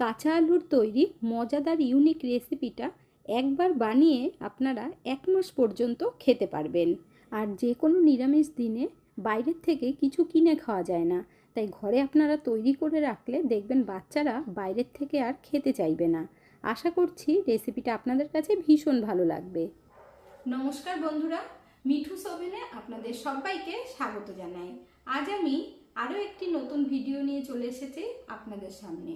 কাঁচা আলুর তৈরি মজাদার ইউনিক রেসিপিটা একবার বানিয়ে আপনারা এক মাস পর্যন্ত খেতে পারবেন। আর যে কোনো নিরামিষ দিনে বাইরের থেকে কিছু কিনে খাওয়া যায় না। তাই ঘরে আপনারা তৈরি করে রাখলে দেখবেন বাচ্চারা বাইরের থেকে আর খেতে চাইবে না। আশা করছি রেসিপিটা আপনাদের কাছে ভীষণ ভালো লাগবে। নমস্কার বন্ধুরা, মিঠু সোভেনে আপনাদের সবাইকে স্বাগত জানাই। আজ আমি আরও একটি নতুন ভিডিও নিয়ে চলে এসেছি আপনাদের সামনে।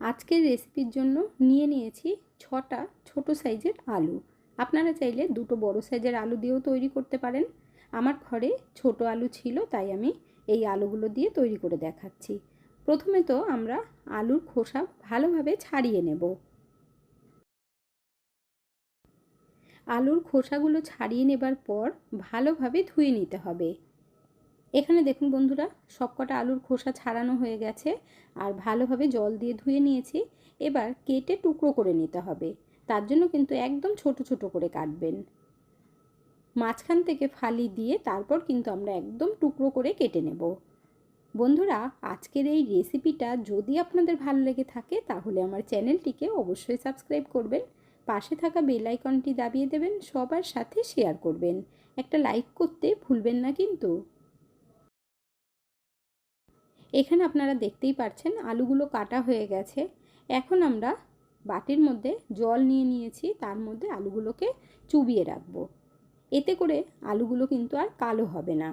আজকের রেসিপির জন্য নিয়ে নিয়েছি ছটা ছোট সাইজের আলু। আপনারা চাইলে দুটো বড় সাইজের আলু দিয়েও তৈরি করতে পারেন। আমার ঘরে ছোট আলু ছিল, তাই আমি এই আলুগুলো দিয়ে তৈরি করে দেখাচ্ছি। প্রথমে তো আমরা আলুর খোসা ভালোভাবে ছাড়িয়ে নেব। আলুর খোসাগুলো ছাড়িয়ে নেবার পর ভালোভাবে ধুয়ে নিতে হবে। এখানে দেখুন বন্ধুরা, সবকটা আলুর খোসা ছাড়ানো হয়ে গেছে আর ভালোভাবে জল দিয়ে ধুয়ে নিয়েছি। এবার কেটে টুকরো করে নিতে হবে। তার জন্য কিন্তু একদম ছোট ছোট করে কাটবেন। মাঝখান থেকে ফালি দিয়ে তারপর কিন্তু আমরা একদম টুকরো করে কেটে নেব। বন্ধুরা, আজকের এই রেসিপিটা যদি আপনাদের ভালো লেগে থাকে, তাহলে আমার চ্যানেলটিকে অবশ্যই সাবস্ক্রাইব করবেন। পাশে থাকা বেল আইকনটি দাবিয়ে দেবেন, সবার সাথে শেয়ার করবেন। একটা লাইক করতে ভুলবেন না কিন্তু। এখানে আপনারা দেখতেই পাচ্ছেন আলুগুলো কাটা হয়ে গেছে। এখন আমরা বাটির মধ্যে জল নিয়ে নিয়েছি, তার মধ্যে আলুগুলোকে চুবিয়ে রাখব। এতে করে আলুগুলো কিন্তু আর কালো হবে না।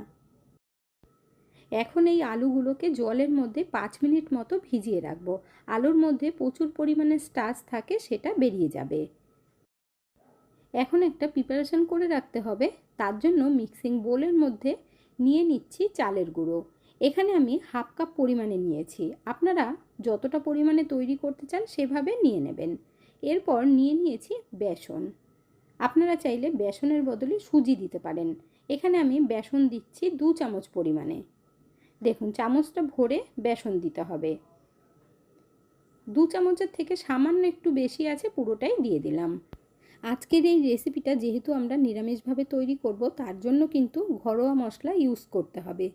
এখন এই আলুগুলোকে জলের মধ্যে পাঁচ মিনিট মতো ভিজিয়ে রাখব। আলুর মধ্যে প্রচুর পরিমাণে স্টাচ থাকে, সেটা বেরিয়ে যাবে। এখন একটা প্রিপারেশন করে রাখতে হবে। তার জন্য মিক্সিং বোলের মধ্যে নিয়ে নিচ্ছি চালের গুঁড়ো। এখানে আমি হাফ কাপ পরিমাণে নিয়েছি। আপনারা যতটা পরিমাণে তৈরি করতে চান সেভাবে নিয়ে নেবেন। এরপর নিয়ে নিয়েছি বেসন। আপনারা চাইলে বেসনের বদলে সুজি দিতে পারেন। এখানে আমি বেসন দিচ্ছি দু চামচ পরিমাণে। দেখুন, চামচটা ভরে বেসন দিতে হবে। দু চামচের থেকে সামান্য একটু বেশি আছে, পুরোটাই দিয়ে দিলাম। আজকের এই রেসিপিটা যেহেতু আমরা নিরামিষভাবে তৈরি করব, তার জন্য কিন্তু ঘরোয়া মশলা ইউজ করতে হবে।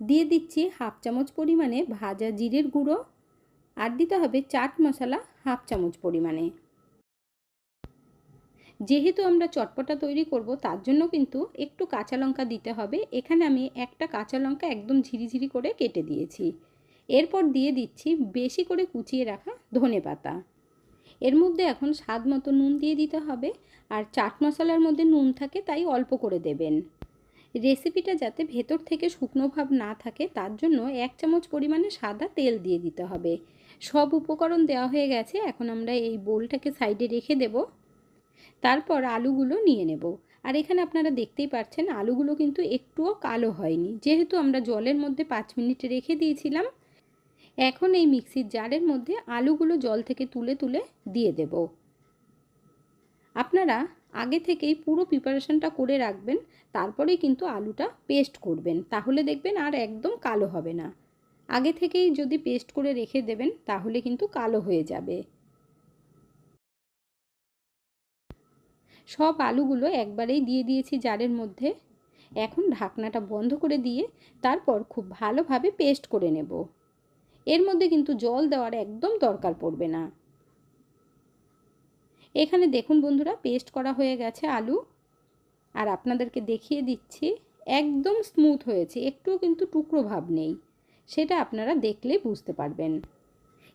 দিয়ে দিচ্ছি হাফ চামচ পরিমাণে ভাজা জিরের গুঁড়ো আর দিতে হবে চাট মশলা হাফ চামচ পরিমাণে। যেহেতু আমরা চটপটা তৈরি করব, তার জন্য কিন্তু একটু কাঁচা লঙ্কা দিতে হবে। এখানে আমি একটা কাঁচা লঙ্কা একদম ঝিরিঝিরি করে কেটে দিয়েছি। এরপর দিয়ে দিচ্ছি বেশি করে কুচিয়ে রাখা ধনে পাতা। এর মধ্যে এখন স্বাদ মতো নুন দিয়ে দিতে হবে। আর চাট মশলার মধ্যে নুন থাকে, তাই অল্প করে দেবেন। রেসিপিটা যাতে ভেতর থেকে শুকনো ভাব না থাকে, তার জন্য এক চামচ পরিমাণে সাদা তেল দিয়ে দিতে হবে। সব উপকরণ দেওয়া হয়ে গেছে, এখন আমরা এই বোলটাকে সাইডে রেখে দেব। তারপর আলুগুলো নিয়ে নেব। আর এখানে আপনারা দেখতেই পাচ্ছেন, আলুগুলো কিন্তু একটুও কালো হয়নি। যেহেতু আমরা জলের মধ্যে পাঁচ মিনিট রেখে দিয়েছিলাম, এখন এই মিক্সির জারের মধ্যে আলুগুলো জল থেকে তুলে তুলে দিয়ে দেব। আপনারা আগে থেকেই পুরো প্রিপারেশনটা করে রাখবেন, তারপরেই কিন্তু আলুটা পেস্ট করবেন। তাহলে দেখবেন আর একদম কালো হবে না। আগে থেকেই যদি পেস্ট করে রেখে দেবেন, তাহলে কিন্তু কালো হয়ে যাবে। সব আলুগুলো একবারেই দিয়ে দিয়েছি জারের মধ্যে। এখন ঢাকনাটা বন্ধ করে দিয়ে তারপর খুব ভালোভাবে পেস্ট করে নেব। এর মধ্যে কিন্তু জল দেওয়ার একদম দরকার পড়বে না। এখানে দেখুন বন্ধুরা পেস্ট করা হয়ে গেছে আলু। আর আপনাদেরকে দেখিয়ে দিচ্ছি, একদম স্মুথ হয়েছে, একটুও কিন্তু টুকরো ভাব নেই। সেটা আপনারা দেখলে বুঝতে পারবেন।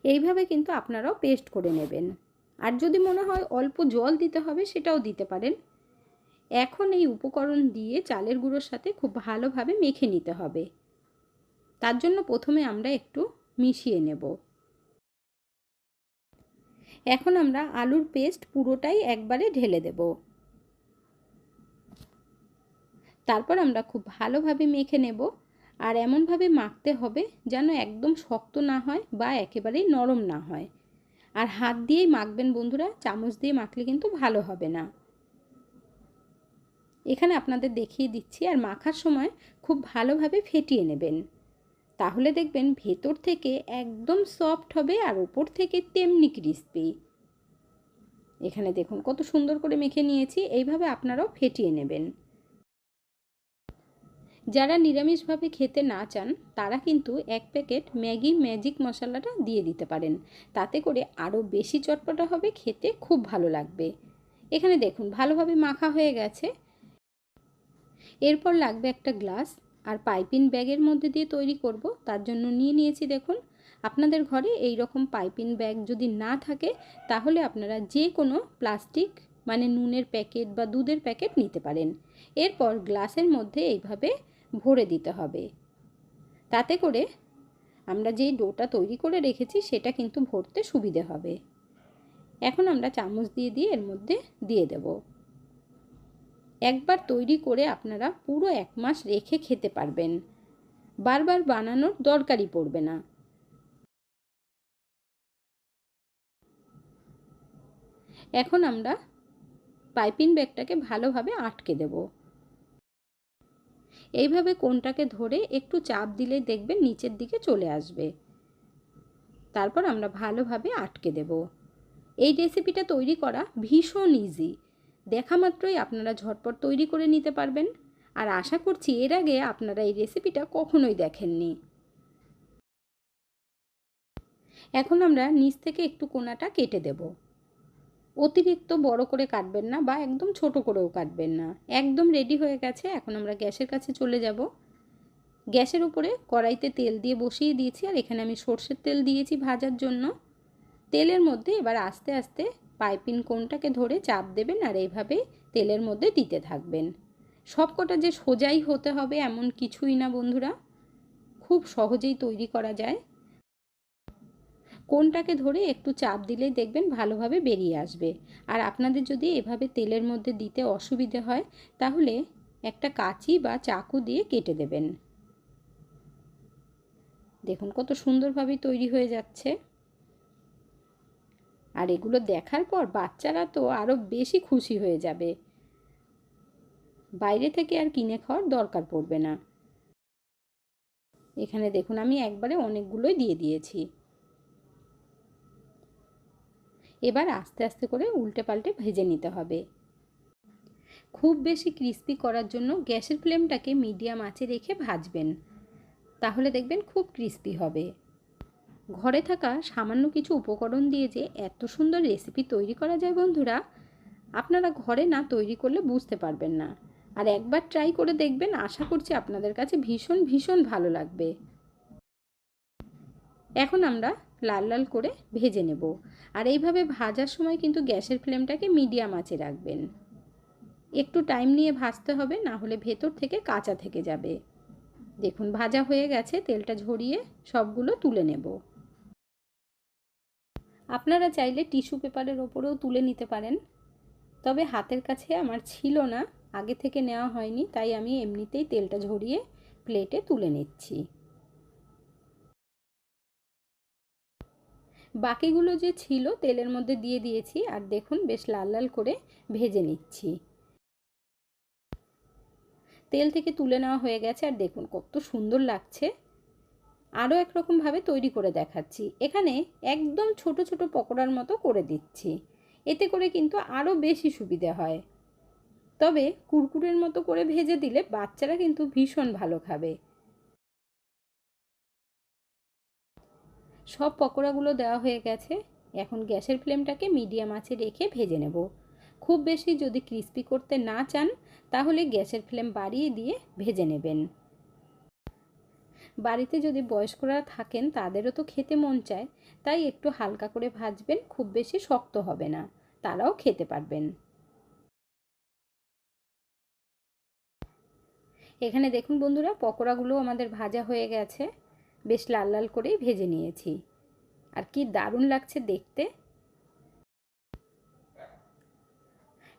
এইভাবে কিন্তু আপনারাও পেস্ট করে নেবেন। আর যদি মনে হয় অল্প জল দিতে হবে, সেটাও দিতে পারেন। এখন এই উপকরণ দিয়ে চালের গুঁড়োর সাথে খুব ভালোভাবে মেখে নিতে হবে। তার জন্য প্রথমে আমরা একটু মিশিয়ে নেব। এখন আমরা আলুর পেস্ট পুরোটাই একবারে ঢেলে দেব। তারপর আমরা খুব ভালোভাবে মেখে নেব। আর এমনভাবে মাখতে হবে যেন একদম শক্ত না হয় বা একেবারেই নরম না হয়। আর হাত দিয়েই মাখবেন বন্ধুরা, চামচ দিয়ে মাখলে কিন্তু ভালো হবে না। এখানে আপনাদের দেখিয়ে দিচ্ছি, আর মাখার সময় খুব ভালোভাবে ফেটিয়ে নেবেন। তাহলে দেখবেন ভেতর থেকে একদম সফট হবে আর ওপর থেকে তেমনি ক্রিস্পি এখানে দেখুন কত সুন্দর করে মেখে নিয়েছি, এইভাবে আপনারাও ফেটিয়ে নেবেন। যারা নিরামিষভাবে খেতে না চান, তারা কিন্তু এক প্যাকেট ম্যাগি ম্যাজিক মশলাটা দিয়ে দিতে পারেন। তাতে করে আরও বেশি চটপটা হবে, খেতে খুব ভালো লাগবে। এখানে দেখুন ভালোভাবে মাখা হয়ে গেছে। এরপর লাগবে একটা গ্লাস আর পাইপিন ব্যাগের মধ্যে দিয়ে তৈরি করব, তার জন্য নিয়ে নিয়েছি দেখুন। আপনাদের ঘরে এই রকম পাইপিন ব্যাগ যদি না থাকে, তাহলে আপনারা যে কোনো প্লাস্টিক মানে নুনের প্যাকেট বা দুধের প্যাকেট নিতে পারেন। এরপর গ্লাসের মধ্যে এইভাবে ভরে দিতে হবে। তাতে করে আমরা যেই ডোটা তৈরি করে রেখেছি, সেটা কিন্তু ভরতে সুবিধে হবে। এখন আমরা চামচ দিয়ে দিয়ে এর মধ্যে দিয়ে দেব। একবার তৈরি করে আপনারা পুরো এক মাস রেখে খেতে পারবেন। বারবার বানানোর দরকারই পড়বে না। এখন আমরা পাইপিং ব্যাগটাকে ভালোভাবে আটকে দেব। এইভাবে কোনটাকে ধরে একটু চাপ দিলে দেখবেন নিচের দিকে চলে আসবে। তারপর আমরা ভালোভাবে আটকে দেব। এই রেসিপিটা তৈরি করা ভীষণ ইজি দেখা মাত্রই আপনারা ঝটপট তৈরি করে নিতে পারবেন। আর আশা করছি এর আগে আপনারা এই রেসিপিটা কখনোই দেখেননি। এখন আমরা নিচ থেকে একটু কোনাটা কেটে দেব। অতিরিক্ত বড় করে কাটবেন না বা একদম ছোট করেও কাটবেন না। একদম রেডি হয়ে গেছে, এখন আমরা গ্যাসের কাছে চলে যাব। গ্যাসের উপরে কড়াইতে তেল দিয়ে বসিয়ে দিয়েছি, আর এখানে আমি সর্ষের তেল দিয়েছি ভাজার জন্য। তেলের মধ্যে এবার আস্তে আস্তে পাইপিং কোনটাকে ধরে চাপ দেবেন আর এইভাবে তেলের মধ্যে দিতে থাকবেন। সব কটা যে সোজাই হতে হবে এমন কিছুই না বন্ধুরা। খুব সহজেই তৈরি করা যায়। কোনটাকে ধরে একটু চাপ দিলেই দেখবেন ভালোভাবে বেরিয়ে আসবে। আর আপনাদের যদি এভাবে তেলের মধ্যে দিতে অসুবিধে হয়, তাহলে একটা কাঁচি বা চাকু দিয়ে কেটে দেবেন। দেখুন কত সুন্দরভাবে তৈরি হয়ে যাচ্ছে। আর এগুলো দেখার পর বাচ্চারা তো আরও বেশি খুশি হয়ে যাবে। বাইরে থেকে আর কিনে খাওয়ার দরকার পড়বে না। এখানে দেখুন, আমি একবারে অনেকগুলোই দিয়ে দিয়েছি। এবার আস্তে আস্তে করে উল্টে পাল্টে ভেজে নিতে হবে। খুব বেশি ক্রিস্পি করার জন্য গ্যাসের ফ্লেমটাকে মিডিয়াম আঁচে রেখে ভাজবেন। তাহলে দেখবেন খুব ক্রিস্পি হবে। ঘরে থাকা সামান্য কিছু উপকরণ দিয়ে যে এত সুন্দর রেসিপি তৈরি করা যায় বন্ধুরা, আপনারা ঘরে না তৈরি করলে বুঝতে পারবেন না। আর একবার ট্রাই করে দেখবেন, আশা করছি আপনাদের কাছে ভীষণ ভীষণ ভালো লাগবে। এখন আমরা লাল লাল করে ভেজে নেব। আর এইভাবে ভাজার সময় কিন্তু গ্যাসের ফ্লেমটাকে মিডিয়াম আঁচে রাখবেন। একটু টাইম নিয়ে ভাজতে হবে, না হলে ভেতর থেকে কাঁচা থেকে যাবে। দেখুন, ভাজা হয়ে গেছে, তেলটা ঝরিয়ে সবগুলো তুলে নেব। আপনারা চাইলে টিস্যু পেপারের ওপরেও তুলে নিতে পারেন। তবে হাতের কাছে আমার ছিল না, আগে থেকে নেওয়া হয়নি, তাই আমি এমনিতেই তেলটা ঝরিয়ে প্লেটে তুলে নিচ্ছি। বাকিগুলো যে ছিল তেলের মধ্যে দিয়ে দিয়েছি, আর দেখুন বেশ লাল লাল করে ভেজে নিচ্ছি। তেল থেকে তুলে নেওয়া হয়ে গেছে, আর দেখুন কত সুন্দর লাগছে। আরও একরকমভাবে তৈরি করে দেখাচ্ছি। এখানে একদম ছোট ছোট পকোড়ার মতো করে দিচ্ছি। এতে করে কিন্তু আরও বেশি সুবিধে হয়। তবে কুরকুরের মতো করে ভেজে দিলে বাচ্চারা কিন্তু ভীষণ ভালো খাবে। সব পকোড়াগুলো দেওয়া হয়ে গেছে। এখন গ্যাসের ফ্লেমটাকে মিডিয়াম আঁচে রেখে ভেজে নেব। খুব বেশি যদি ক্রিস্পি করতে না চান, তাহলে গ্যাসের ফ্লেম বাড়িয়ে দিয়ে ভেজে নেবেন। বাড়িতে যদি বয়স্করা থাকেন, তাদেরও তো খেতে মন চায়। তাই একটু হালকা করে ভাজবেন, খুব বেশি শক্ত হবে না। তারাও খেতে পারবেন। এখানে দেখুন বন্ধুরা, পকোড়াগুলো আমাদের ভাজা হয়ে গেছে। বেশ লাল লাল করেই ভেজে নিয়েছি। আর কি দারুণ লাগছে দেখতে।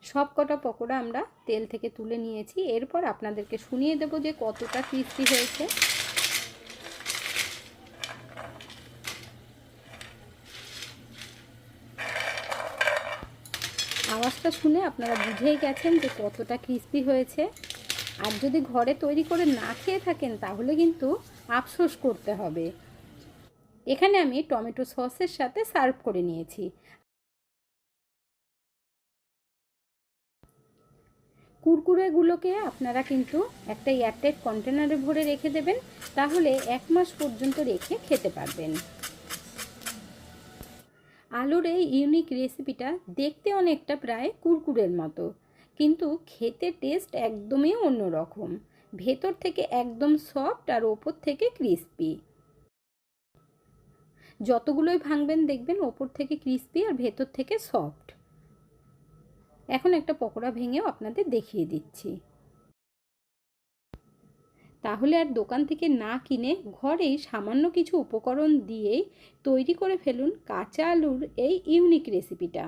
সব কটা পকোড়া আমরা তেল থেকে তুলে নিয়েছি। এরপর আপনাদেরকে শুনিয়ে দেবো যে কতটা ক্রিস্পি হয়েছে। আওয়াজটা শুনে আপনারা বুঝেই গেছেন যে কতটা ক্রিস্পি হয়েছে। আর যদি ঘরে তৈরি করে না খেয়ে থাকেন, তাহলে কিন্তু আফসোস করতে হবে। এখানে আমি টমেটো সসের সাথে সার্ভ করে নিয়েছি। কুরকুরেগুলোকে আপনারা কিন্তু একটা এয়ারটাইট কন্টেনারে ভরে রেখে দেবেন। তাহলে এক মাস পর্যন্ত রেখে খেতে পারবেন। আলুর এই ইউনিক রেসিপিটা দেখতে অনেকটা প্রায় কুরকুরের মতো। কিন্তু খেতে টেস্ট একদমই অন্যরকম। ভেতর থেকে একদম সফট আর ওপর থেকে ক্রিস্পি যতগুলোই ভাঙবেন দেখবেন ওপর থেকে ক্রিস্পি আর ভেতর থেকে সফট এখন একটা পকোড়া ভেঙেও আপনাদের দেখিয়ে দিচ্ছি। তাহলে আর দোকান থেকে না কিনে ঘরেই সামান্য কিছু উপকরণ দিয়েই তৈরি করে ফেলুন কাঁচা আলুর এই ইউনিক রেসিপিটা।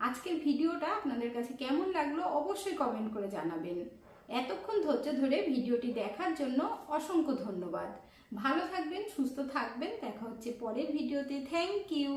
আজকের ভিডিওটা আপনাদের কাছে কেমন লাগল অবশ্যই কমেন্ট করে জানাবেন। এতক্ষণ ধৈর্য ধরে ভিডিওটি দেখার জন্য অসংখ্য ধন্যবাদ। ভালো থাকবেন, সুস্থ থাকবেন। দেখা হচ্ছে পরের ভিডিওতে। Thank you.